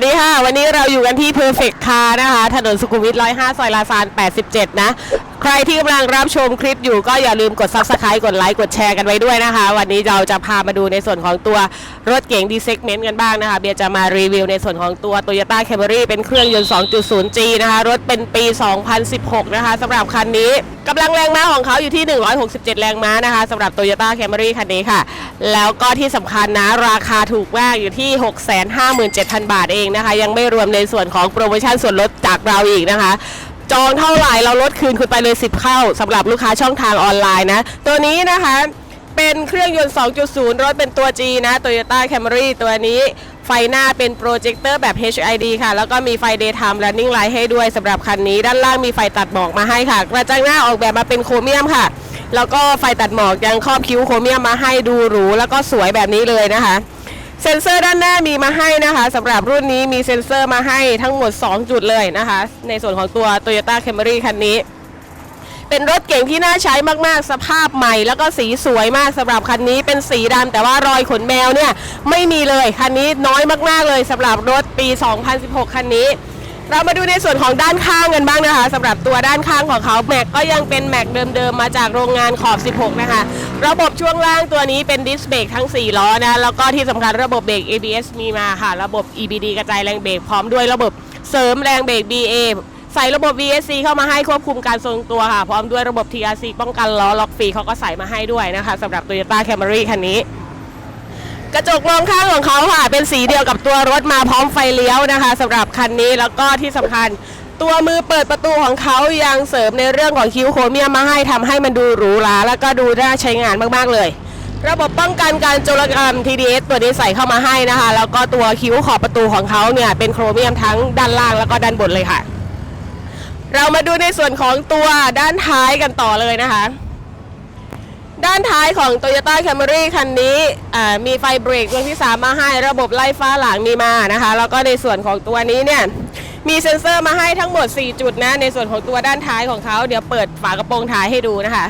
สวัสดีค่ะ วันนี้เราอยู่กันที่ Perfect Car นะคะ ถนนสุขุมวิท105 ซอยลาซาน 87 นะ ใครที่กำลังรับชมคลิปอยู่ก็อย่าลืมกด Subscribe กดไลค์กดแชร์กันไว้ด้วยนะคะ วันนี้เราจะพามาดูในส่วนของตัวรถเก๋ง D segment กันบ้างนะคะ เบียร์จะมารีวิวในส่วนของตัว Toyota Camry เป็นเครื่องยนต์ 2.0G นะคะ รถเป็นปี 2016 นะคะสำหรับคันนี้กำลังแรงม้าของเขาอยู่ที่ 167 แรงม้านะคะสำหรับ Toyota Camry คันนี้ค่ะ แล้วก็ที่สำคัญนะ ราคาถูกมากอยู่ที่ 657,000 บาทเองนะคะ ยังไม่รวมในส่วนของโปรโมชั่นส่วนลดจากเราอีกนะคะ จองเท่าไหร่เราลดคืนคุณไปเลย 10 เข้าสำหรับลูกค้าช่องทางออนไลน์นะ ตัวนี้นะคะเป็นเครื่องยนต์ 2.0 รถเป็นตัว G นะ Toyota Camry ตัวนี้ไฟหน้าเป็นโปรเจคเตอร์แบบ HID ค่ะ แล้วก็มีไฟ Daytime Running Light ให้ด้วยสำหรับคันนี้ ด้านล่างมีไฟตัดหมอกมาให้ค่ะ กระจังหน้าออกแบบมาเป็นโครเมียมค่ะ แล้วก็ไฟตัดหมอกยังครอบคิ้วโครเมียมมาให้ดูหรูแล้วก็สวยแบบนี้เลยนะคะ เซ็นเซอร์ด้านหน้ามีมาให้นะคะสำหรับรุ่นนี้มีเซ็นเซอร์มาให้ทั้งหมด 2 จุดเลยนะคะ ในส่วนของตัว Toyota Camry คันนี้ เป็นรถเก่งที่น่าใช้มากๆ สภาพใหม่ แล้วก็สีสวยมากสำหรับคันนี้เป็นสีดำแต่ว่ารอยขนแมวเนี่ยไม่มีเลย คันนี้น้อยมากๆเลยสำหรับรถปี 2016 คันนี้ เรามาดูในส่วนของด้านข้างกันบ้างนะคะสำหรับตัวด้านข้างของเขาแม็กก็ยังเป็นแม็กเดิมๆมาจากโรงงานขอบ 16 นะคะ ระบบช่วงล่างตัวนี้เป็นดิสเบรกทั้ง 4 ล้อนะ แล้วก็ที่สำคัญระบบเบรก ABS มีมาค่ะ ระบบ EBD กระจายแรงเบรกพร้อมด้วยระบบเสริมแรงเบรก BA ใส่ระบบ VSC เข้ามาให้ควบคุมการทรงตัวค่ะ พร้อมด้วยระบบ TRC ป้องกันล้อล็อกฟรีเขาก็ใส่มาให้ด้วยนะคะสำหรับ Toyota Camry คันนี้ กระจกมองข้างของเขาค่ะ เป็นสีเดียวกับตัวรถมาพร้อมไฟเลี้ยวนะคะสำหรับคันนี้แล้วก็ที่สำคัญ ตัวมือเปิดประตูของเขายังเสริมในเรื่องของคิ้วโครเมียมมาให้ทำให้มันดูหรูหราแล้วก็ดูน่าใช้งานมากๆเลย ระบบป้องกันการโจรกรรม TDS ตัวนี้ใส่เข้ามาให้นะคะ แล้วก็ตัวคิ้วขอบประตูของเขาเนี่ยเป็นโครเมียมทั้งด้านล่างแล้วก็ด้านบนเลยค่ะ เรามาดูในส่วนของตัวด้านท้ายกันต่อเลยนะคะด้านท้ายของ Toyota Camry คันนี้มีไฟเบรกดวงที่ 3 มาให้ระบบไล่ฟ้าหลังมีมานะคะ แล้วก็ในส่วนของตัวนี้เนี่ย มีเซ็นเซอร์มาให้ทั้งหมด 4 จุดนะ ในส่วนของตัวด้านท้ายของเขา เดี๋ยวเปิดฝากระโปรงท้ายให้ดูนะคะ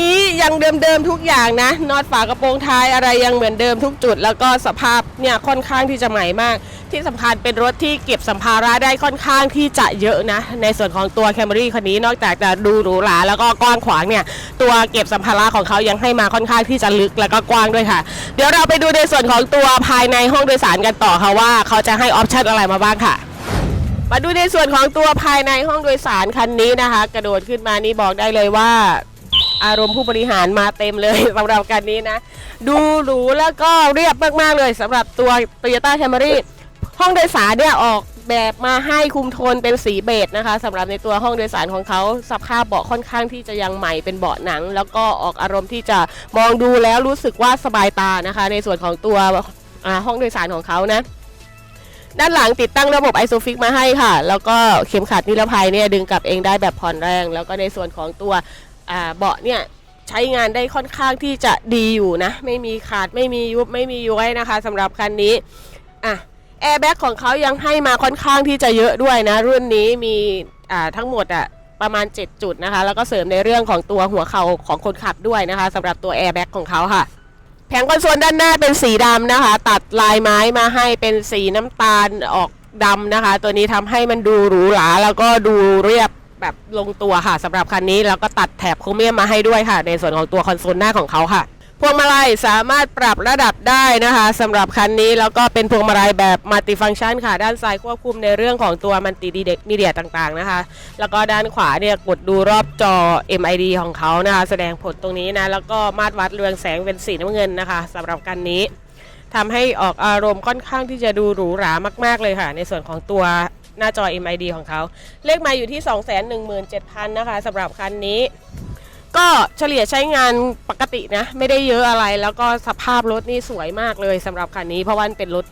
นี้ยังเดิมๆทุกอย่างนะน็อตฝากระโปรงท้ายอะไรยังเหมือนเดิมทุกจุด แล้วก็สภาพเนี่ยค่อนข้างที่จะใหม่มาก ที่สำคัญเป็นรถที่เก็บสัมภาระได้ค่อนข้างที่จะเยอะนะ ในส่วนของตัว Camry คันนี้นอกจากจะดูหรูหราแล้วก็กว้างขวางเนี่ยตัวเก็บสัมภาระของเขายังให้มาค่อนข้างที่จะลึกแล้วก็กว้างด้วยค่ะ เดี๋ยวเราไปดูในส่วนของตัวภายในห้องโดยสารกันต่อค่ะว่าเขาจะให้ออปชั่นอะไรมาบ้างค่ะมาดูในส่วนของตัวภายในห้องโดยสารคันนี้นะคะ กระโดดขึ้นมานี่บอกได้เลยว่า อารมณ์ผู้บริหารมาเต็มเลยสำหรับการนี้นะ ดูหรูแล้วก็เรียบมากๆเลยสำหรับตัว Toyota Camry ห้องโดยสารเนี่ยออกแบบมาให้คุมโทนเป็นสีเบจนะคะสำหรับในตัวห้องโดยสารของเขาสภาพเบาะค่อนข้างที่จะยังใหม่เป็นเบาะหนัง แล้วก็ออกอารมณ์ที่จะมองดูแล้วรู้สึกว่าสบายตานะคะ ในส่วนของตัวห้องโดยสารของเขานะด้านหลังติดตั้งระบบ ISOFIX มาให้ค่ะ แล้วก็เข็มขัดนิรภัยเนี่ยดึงกลับเองได้แบบผ่อนแรง แล้วก็ในส่วนของตัว เบาะเนี่ยใช้งานได้ค่อนข้างที่จะดีอยู่นะ ไม่มีขาดไม่มียุบไม่มีย้วยนะคะสำหรับคันนี้อะแอร์แบ็กของเขายังให้มาค่อนข้างที่จะเยอะด้วยนะ รุ่นนี้มีอ่าทั้งหมดอะประมาณ 7 จุดนะคะ แล้วก็เสริมในเรื่องของตัวหัวเข่าของคนขับด้วยนะคะสำหรับตัวแอร์แบ็กของเขาค่ะ แผงคอนโซลด้านหน้าเป็นสีดำนะคะ ตัดลายไม้มาให้เป็นสีน้ำตาลออกดำนะคะ ตัวนี้ทำให้มันดูหรูหราแล้วก็ดูเรียบ แบบลงตัวค่ะสำหรับคันนี้แล้วก็ตัดแถบโครเมียมมาให้ด้วยค่ะ ในส่วนของตัวคอนโซลหน้าของเขาค่ะพวงมาลัยสามารถปรับระดับได้นะคะสำหรับคันนี้แล้วก็เป็นพวงมาลัยแบบมัลติฟังชันค่ะ ด้านซ้ายควบคุมในเรื่องของตัวมัลติดีเด็กมีเดียต่างๆนะคะ แล้วก็ด้านขวาเนี่ยกดดูรอบจอ MID ของเขานะคะ แสดงผลตรงนี้นะแล้วก็มาตรวัดเรืองแสงเป็นสีน้ำเงินนะคะสำหรับคันนี้ทำให้ออกอารมณ์ค่อนข้างที่จะดูหรูหรามาก ๆเลยค่ะ ในส่วนของตัว หน้าจอ MID ของเขา เลขมาอยู่ที่ 217,000นะคะสำหรับคันนี้ ก็เฉลี่ยใช้งานปกตินะ ไม่ได้เยอะอะไรแล้วก็สภาพรถนี่สวยมากเลยสำหรับคันนี้ เพราะว่าเป็นรถ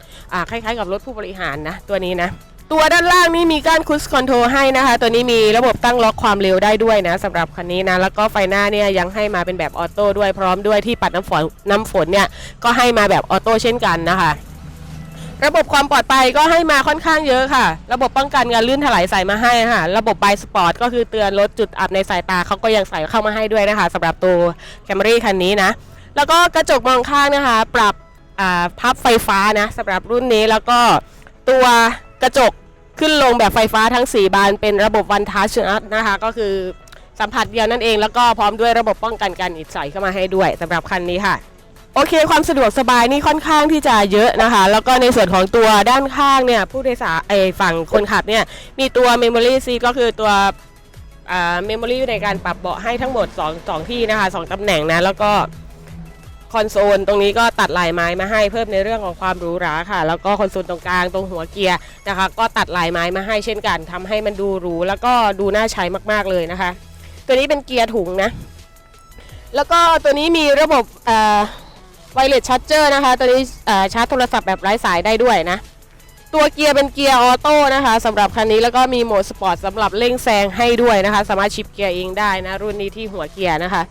คล้ายๆ กับรถผู้บริหารนะ ตัวนี้นะตัวด้านล่างนี่มีการคุชคอนโทรให้นะคะ ตัวนี้มีระบบตั้งล็อกความเร็วได้ด้วยนะสำหรับคันนี้นะ แล้วก็ไฟหน้าเนี่ยยังให้มาเป็นแบบออโต้ด้วยพร้อมด้วยที่ปัดน้ำฝนน้ำฝนเนี่ย ก็ให้มาแบบออโต้เช่นกันนะคะ ระบบความปลอดภัยก็ให้มาค่อนข้างเยอะค่ะ ระบบป้องกันการลื่นถลายใส่มาให้ค่ะ ระบบไบสปอร์ตก็คือเตือนลดจุดอับในสายตาเขาก็ยังใส่เข้ามาให้ด้วยนะคะสำหรับตัว Camry คันนี้นะ แล้วก็กระจกมองข้างนะคะ ปรับพับไฟฟ้านะสำหรับรุ่นนี้แล้วก็ตัวกระจกขึ้นลงแบบไฟฟ้าทั้ง 4 บานเป็นระบบวันทัชนะคะ ก็คือสัมผัสเดียวนั่นเองแล้วก็พร้อมด้วยระบบป้องกันการอิดใส่เข้ามาให้ด้วยสำหรับคันนี้ค่ะ โอเคความสะดวกสบายนี่ค่อนข้างที่จะเยอะนะคะ แล้วก็ในส่วนของตัวด้านข้างเนี่ยผู้โดยสารไอฝั่งคนขับเนี่ยมีตัว Memory Seat ก็คือตัวอ่า Memory ในการปรับเบาะให้ทั้งหมด2 2ที่นะคะ2ตำแหน่งนะแล้วก็คอนโซลตรงนี้ก็ตัดลายไม้มาให้เพิ่มในเรื่องของความหรูหราค่ะ แล้วก็คอนโซลตรงกลางตรงหัวเกียร์นะคะ ก็ตัดลายไม้มาให้เช่นกันทำให้มันดูหรูแล้วก็ดูน่าใช้มากๆเลยนะคะ ตัวนี้เป็นเกียร์ถุงนะ แล้วก็ตัวนี้มีระบบ ไวเลสชาร์จเจอร์นะคะ ตัวนี้ชาร์จโทรศัพท์แบบไร้สายได้ด้วยนะ ตัวเกียร์เป็นเกียร์ออโต้นะคะสำหรับคันนี้แล้วก็มีโหมดสปอร์ตสำหรับเร่งแซงให้ด้วยนะคะ สามารถชิปเกียร์เองได้นะ รุ่นนี้ที่หัวเกียร์นะคะ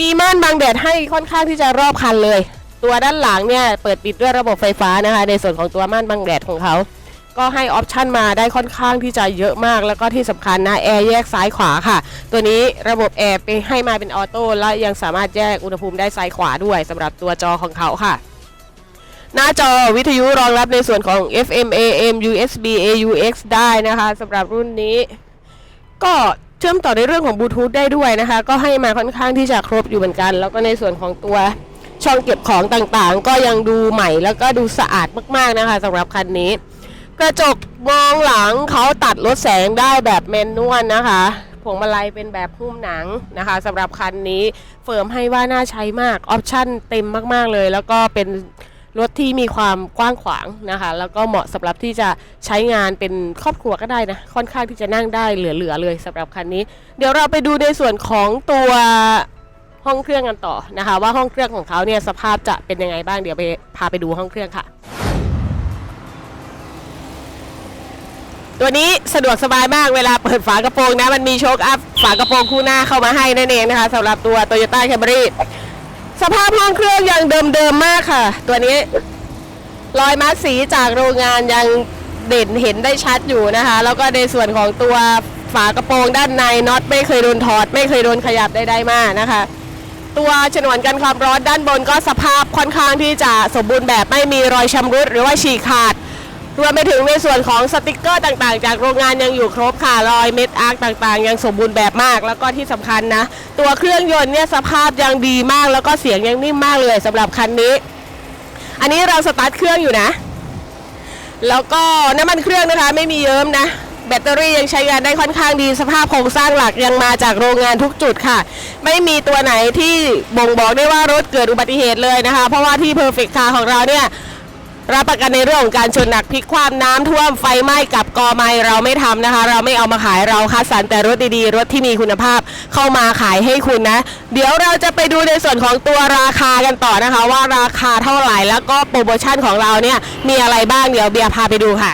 มีม่านบังแดดให้ค่อนข้างที่จะรอบคันเลย ตัวด้านหลังเนี่ยเปิดปิดด้วยระบบไฟฟ้านะคะ ในส่วนของตัวม่านบังแดดของเขา ก็ให้ออปชันมาได้ค่อนข้างที่จะเยอะมาก แล้วก็ที่สำคัญนะแอร์แยกซ้ายขวาค่ะ ตัวนี้ระบบแอร์ไปให้มาเป็นออโต้และยังสามารถแยกอุณหภูมิได้ซ้ายขวาด้วยสำหรับตัวจอของเขาค่ะ หน้าจอวิทยุรองรับในส่วนของ FM AM USB AUX ได้นะคะสำหรับรุ่นนี้ ก็เชื่อมต่อในเรื่องของบลูทูธได้ด้วยนะคะ ก็ให้มาค่อนข้างที่จะครบอยู่เหมือนกัน แล้วก็ในส่วนของตัวช่องเก็บของต่างๆ ก็ยังดูใหม่แล้วก็ดูสะอาดมากๆนะคะสำหรับคันนี้ กระจกมองหลังเขาตัดลดแสงได้แบบแมนนวลนะคะพวงมาลัยเป็นแบบหุ้มหนังนะคะสำหรับคันนี้เฟิร์มให้ว่าน่าใช้มากออปชั่นเต็มมากๆเลย แล้วก็เป็นรถที่มีความกว้างขวางนะคะ แล้วก็เหมาะสำหรับที่จะใช้งานเป็นครอบครัวก็ได้นะ ค่อนข้างที่จะนั่งได้เหลือๆเลยสำหรับคันนี้ เดี๋ยวเราไปดูในส่วนของตัวห้องเครื่องกันต่อนะคะ ว่าห้องเครื่องของเขาเนี่ยสภาพจะเป็นยังไงบ้างเดี๋ยวไปพาไปดูห้องเครื่องค่ะ ตัวนี้สะดวกสบายมากเวลาเปิดฝากระโปรงนะ มันมีโชคอัพฝากระโปรงคู่หน้าเข้ามาให้นั่นเองนะคะสำหรับตัว Toyota Camry สภาพห้องเครื่องยังเดิมๆมากค่ะ ตัวนี้รอยมาร์คสีจากโรงงานยังเด่นเห็นได้ชัดอยู่นะคะ แล้วก็ในส่วนของตัวฝากระโปรงด้านในน็อตไม่เคยโดนถอด ไม่เคยโดนขยับใดๆมากนะคะ ตัวฉนวนกันความร้อนด้านบนก็สภาพค่อนข้างที่จะสมบูรณ์แบบไม่มีรอยชำรุดหรือว่าฉีกขาด รวมไปถึงในส่วนของสติกเกอร์ต่างๆ จากโรงงานยังอยู่ครบค่ะรอยเม็ดอาร์คต่างๆ ยังสมบูรณ์แบบมาก แล้วก็ที่สำคัญนะ ตัวเครื่องยนต์เนี่ยสภาพยังดีมาก แล้วก็เสียงยังนิ่มมากเลยสำหรับคันนี้ อันนี้เราสตาร์ทเครื่องอยู่นะ แล้วก็น้ำมันเครื่องนะคะไม่มีเยิ้มนะแบตเตอรี่ยังใช้งานได้ค่อนข้างดีสภาพโครงสร้างหลักยังมาจากโรงงานทุกจุดค่ะ ไม่มีตัวไหนที่บ่งบอกได้ว่ารถเกิดอุบัติเหตุเลยนะคะ เพราะว่าที่ Perfect Car ของเราเนี่ย รับประกันในเรื่องของการชนหนักพลิกความน้ำท่วมไฟไหม้กับกอไม้เราไม่ทำนะคะ เราไม่เอามาขายเราคัดสรรแต่รถดีๆ รถที่มีคุณภาพเข้ามาขายให้คุณนะ เดี๋ยวเราจะไปดูในส่วนของตัวราคากันต่อนะคะ ว่าราคาเท่าไหร่แล้วก็โปรโมชั่นของเราเนี่ยมีอะไรบ้างเดี๋ยวเบียร์พาไปดูค่ะ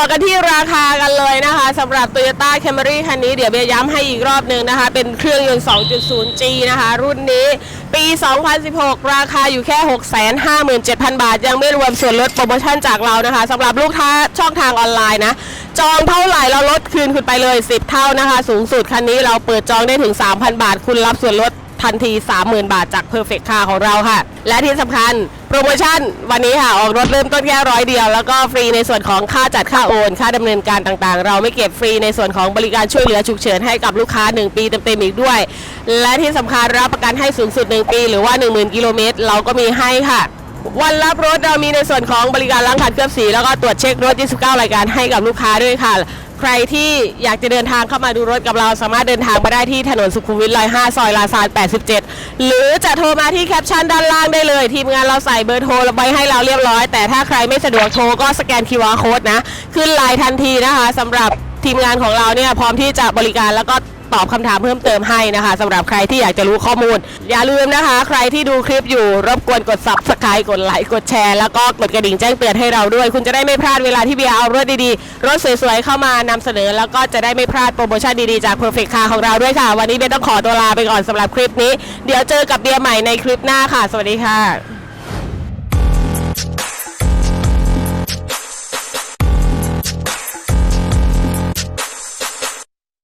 อกันที่ราคากันเลยนะคะสำหรับ Toyota Camry คันนี้เดี๋ยวเบียย้ำให้อีกรอบหนึ่งนะคะ เป็นเครื่องยนต์ 2.0G นะคะ รุ่นนี้ปี 2016 ราคาอยู่แค่ 657,000 บาท ยังไม่รวมส่วนลดโปรโมชั่นจากเรานะคะสำหรับลูกค้าช่องทางออนไลน์นะ จองเท่าไหร่เราลดคืนคุณไปเลย 10 เท่านะคะ สูงสุดคันนี้เราเปิดจองได้ถึง 3,000 บาท คุณรับส่วนลด ทันที 30,000 บาทจาก Perfect Car ของเราค่ะ และที่สำคัญโปรโมชั่นวันนี้ค่ะออกรถเริ่มต้นแค่ร้อยเดียว แล้วก็ฟรีในส่วนของค่าจัดค่าโอน ค่าดำเนินการต่างๆ เราไม่เก็บฟรีในส่วนของบริการช่วยเหลือฉุกเฉินให้กับลูกค้า 1 ปีเต็มๆอีกด้วย และที่สำคัญรับประกันให้สูงสุด 1 ปี หรือว่า 10,000 กิโลเมตรเราก็มีให้ค่ะวันรับรถเรามีในส่วนของบริการล้างขัดเคลือบสี แล้วก็ตรวจเช็ครถ 29 รายการให้กับลูกค้าด้วยค่ะ ใครที่อยากจะเดินทางเข้ามาดูรถกับเราสามารถเดินทางมาได้ที่ถนนสุขุมวิทลายห้าซอยลาซาน87 หรือจะโทรมาที่แคปชั่นด้านล่างได้เลย ทีมงานเราใส่เบอร์โทรไว้ให้เราเรียบร้อย แต่ถ้าใครไม่สะดวกโทรก็สแกน QR Code นะ ขึ้นไลน์ทันทีนะคะสำหรับทีมงานของเราเนี่ยพร้อมที่จะบริการแล้วก็ ตอบคำถามเพิ่มเติมให้นะคะสำหรับใครที่อยากจะรู้ข้อมูล อย่าลืมนะคะ ใครที่ดูคลิปอยู่รบกวนกด subscribe กดไลค์กดแชร์แล้วก็กดกระดิ่งแจ้งเตือนให้เราด้วย คุณจะได้ไม่พลาดเวลาที่เบียร์เอารถดีๆ รถสวยๆ เข้ามานำเสนอ แล้วก็จะได้ไม่พลาดโปรโมชั่นดีๆจาก Perfect Car ของเราด้วยค่ะ วันนี้เบียร์ต้องขอตัวลาไปก่อนสำหรับคลิปนี้ เดี๋ยวเจอกับเบียร์ใหม่ในคลิปหน้าค่ะ สวัสดีค่ะ